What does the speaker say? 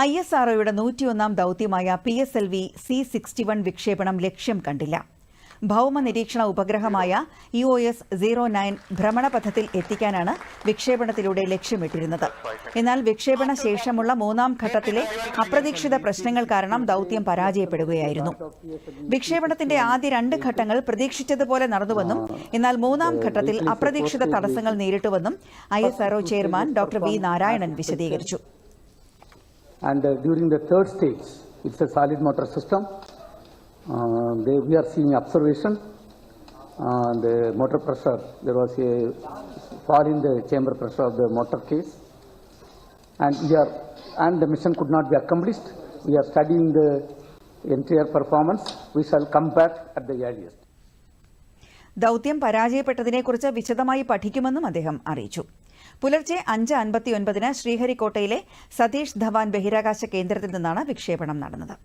I S ആർഒയുടെ നൂറ്റിയൊന്നാം ദൌത്യമായ P S L V C sixty one വിക്ഷേപണം ലക്ഷ്യം കണ്ടില്ല. ഭൗമ നിരീക്ഷണ ഉപഗ്രഹമായ E O S zero nine ഭ്രമണപഥത്തിൽ എത്തിക്കാനാണ് വിക്ഷേപണത്തിലൂടെ ലക്ഷ്യമിട്ടിരുന്നത്. എന്നാൽ വിക്ഷേപണ ശേഷമുള്ള മൂന്നാം ഘട്ടത്തിലെ അപ്രതീക്ഷിത പ്രശ്നങ്ങൾ കാരണം ദൌത്യം പരാജയപ്പെടുകയായിരുന്നു. വിക്ഷേപണത്തിന്റെ ആദ്യ രണ്ട് ഘട്ടങ്ങൾ പ്രതീക്ഷിച്ചതുപോലെ നടന്നുവെന്നും എന്നാൽ മൂന്നാം ഘട്ടത്തിൽ അപ്രതീക്ഷിത തടസ്സങ്ങൾ നേരിട്ടുവെന്നും I chairman doctor V Narayanan വിശദീകരിച്ചു. And uh, during the third stage, it's a solid motor system. Uh, they, we are seeing observation. Uh, the motor pressure, there was a fall in the chamber pressure of the motor case. And we are, and the mission could not be accomplished. We are studying the entire performance. We shall come back at the earliest. ദൌത്യം പരാജയപ്പെട്ടതിനെക്കുറിച്ച് വിശദമായി പഠിക്കുമെന്നും അദ്ദേഹം അറിയിച്ചു പുലർച്ചെ അഞ്ച് അൻപത്തിയൊൻപതിന് ശ്രീഹരിക്കോട്ടയിലെ സതീഷ് ധവാൻ ബഹിരാകാശ കേന്ദ്രത്തിൽ നിന്നാണ് വിക്ഷേപണം നടന്നത്.